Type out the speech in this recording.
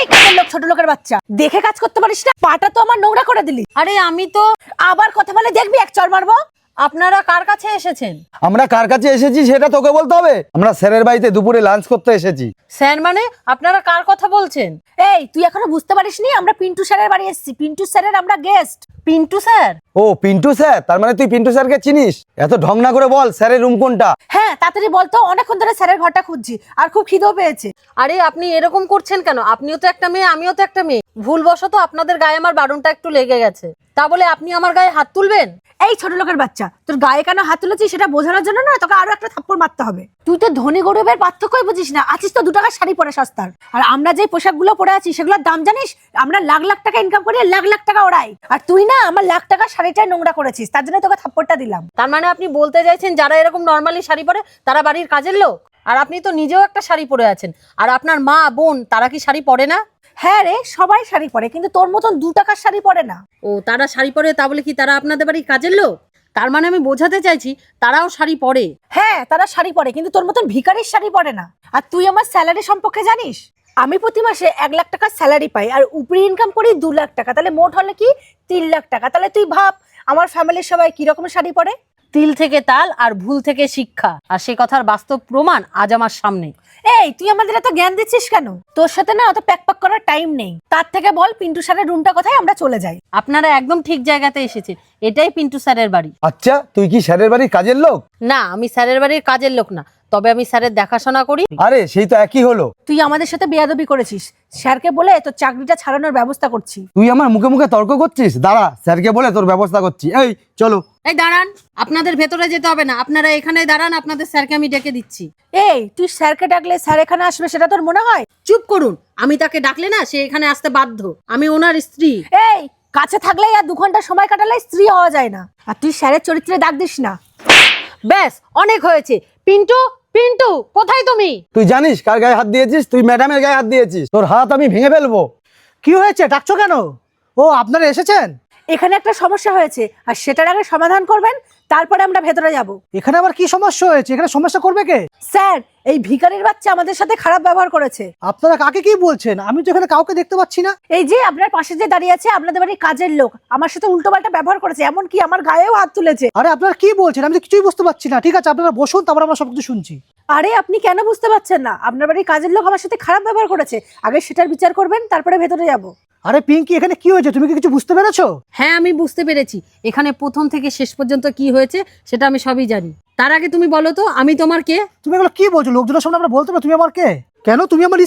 এই কাজের লোক ছোট লোকের বাচ্চা। দেখে কাজ করতে পারিস না? পাটা তো আমার নোংরা করে দিলি। আরে আমি তো আবার কথা বলে দেখবি এক চর মারবো? আপনারা কার কাছে এসেছেন? আমরা কার কাছে এসেছি সেটা তোকে বলতে হবে? আমরা স্যারের বাড়িতে দুপুরে লাঞ্চ করতে এসেছি। স্যার মানে আপনারা কার কথা বলছেন? এই তুই এখনও বুঝতে পারিসনি? আমরা পিন্টু স্যারের বাড়ি এসেছি। পিন্টু স্যারের আমরা গেস্ট পিন্টু স্যার? ও পিন্টু স্যার? তার মানে তুই পিন্টু স্যারকে চিনিস? এত ঢং না করে বল স্যারের রুম কোনটা? হ্যাঁ তাড়াতাড়ি বলতো অনেকক্ষণ ধরে স্যারের ঘরটা খুঁজছি আর খুব খিদেও পেয়েছে। আরে আপনি এরকম করছেন কেন? আপনিও তো একটা মেয়ে আমিও তো একটা মেয়ে। ভুলবশত আপনাদের গায়ে আমার বারণটা একটু লেগে গেছে। তা বলে আপনি আমার গায়ে হাত তুলবেন? এই ছোট লোকের বাচ্চা তোর গায়ে কেন হাত তুলেছিস সেটা বোঝানোর জন্য না? তোকে আরও একটা থাপ্পড় মারতে হবে। তুই তো ধনী গরিবের পার্থক্যই বুঝিস না। আছিস তো দু টাকার শাড়ি পরে সস্তার। আর আমরা যে পোশাকগুলো পরে আছি সেগুলোর দাম জানিস? আমরা লাখ লাখ টাকা ইনকাম করি লাখ লাখ টাকা ওড়াই। আর তুই না আমার লাখ টাকা শাড়িটাই নোংরা করেছিস তার জন্য তোকে থাপ্পড়টা দিলাম। তার মানে আপনি বলতে চাইছেন যারা এরকম নর্মালি শাড়ি পরে তারা বাড়ির কাজের লোক? আর আপনি তো নিজেও একটা শাড়ি পরে আছেন। আর আপনার মা বোন তারা কি শাড়ি পরে না? হ্যাঁ রে সবাই শাড়ি পরে কিন্তু তোর মতন দু টাকার শাড়ি পরে না। ও তারা শাড়ি পরে তা বলে কি তারা আপনাদের বাড়ির কাজের লোক? তার মানে আমি বোঝাতে চাইছি তারাও শাড়ি পরে। হ্যাঁ তারা শাড়ি পরে কিন্তু তোর মতন ভিখারির শাড়ি পরে না। আর তুই আমার স্যালারি সম্পর্কে জানিস? আমি প্রতি মাসে এক লাখ টাকা স্যালারি পাই আর উপরি ইনকাম করি দু লাখ টাকা। তাহলে মোট হলে কি? তিন লাখ টাকা। তাহলে তুই ভাব আমার ফ্যামিলির সবাই কি রকম শাড়ি পরে? তিল থেকে তাল আর ভুল থেকে শিক্ষা। আর সে কথার বাস্তব প্রমাণ আজ আমার সামনে। এই তুই আমাদের এত জ্ঞান দিচ্ছিস কেন? তোর সাথে না অত প্যাক প্যাক করার টাইম নেই। তার থেকে বল পিন্টু স্যারের রুমটা কোথায় আমরা চলে যাই। আপনারা একদম ঠিক জায়গাতে এসেছে এটাই পিন্টু স্যারের বাড়ি। আচ্ছা তুই কি স্যারের বাড়ির কাজের লোক? না আমি স্যারের বাড়ির কাজের লোক না তবে আমি স্যারের দেখাশোনা করি। আরে সেই তো একই হলো। তুই আমাদের সাথে বেয়াদবি করেছিস। স্যারকে বলে তোর চাকরিটা ছাড়ানোর ব্যবস্থা করছি। তুই আমার মুখে মুখে তর্ক করছিস? দাঁড়া স্যারকে বলে তোর ব্যবস্থা করছি। এই চলো। এই দাঁড়ান। আপনাদের ভেতরে যেতে হবে না। আপনারা এখানে দাঁড়ান আপনাদের স্যারকে আমি ডেকে দিচ্ছি। এই তুই স্যারকে ডাকলে স্যার এখানে আসবে সেটা তোর মনে হয়? চুপ করুন। আমি তাকে ডাকলে না সে এখানে আসতে বাধ্য। আমি ওনার স্ত্রী। এই কাছে থাকলে আর দু ঘণ্টা সময় কাটালে স্ত্রী হওয়া যায় না। আর তুই স্যারের চরিত্রে ডাক দিস না। ব্যাস অনেক হয়েছে। পিন্টু পিন্টু কোথায় তুমি? তুই জানিস কার গায়ে হাত দিয়েছিস? তুই ম্যাডামের গায়ে হাত দিয়েছিস। তোর হাত আমি ভেঙে ফেলব। কি হয়েছে? ডাকছো কেন? ও আপনারা এসেছেন? এখানে একটা সমস্যা হয়েছে আর সেটার আগে সমাধান করবেন। তারপরে আমরা ভেতরে যাব। এখানে আবার কি সমস্যা হয়েছে? এখানে সমস্যা করবে কে? স্যার এই ভিখারির বাচ্চা আমাদের সাথে খারাপ ব্যবহার করেছে। আপনারা কাকে কি বলছেন? আমি তো এখানে কাউকে দেখতে পাচ্ছি না। এই যে আপনার পাশে যে দাঁড়িয়ে আছে আপনাদের বাড়ির কাজের লোক আমার সাথে উল্টোপাল্টা ব্যবহার করেছে এমনকি আমার গায়েও হাত তুলেছে। আরে আপনারা কি বলছেন? আমি তো কিছুই বুঝতে পারছি না। ঠিক আছে আপনারা বসুন তারপর আমরা সবকিছু শুনছি। আরে আপনি কেন বুঝতে পারছেন না? আপনার বাড়ির কাজের লোক আমার সাথে খারাপ ব্যবহার করেছে। আগে সেটার বিচার করবেন তারপরে ভেতরে যাব। আরে পিঙ্কি এখানে কি হয়েছে? তুমি কি কিছু বুঝতে পেরেছ? হ্যাঁ আমি বুঝতে পেরেছি। এখানে প্রথম থেকে শেষ পর্যন্ত কি হয়েছে সেটা আমি সবই জানি। তার আগে তুমি বলো তো আমি তোমার কে? তুমি এগুলো কি বলছো? লোকজনের সামনে আমরা বলতে পারো তুমি আমার কে? কেন? তুমি আমার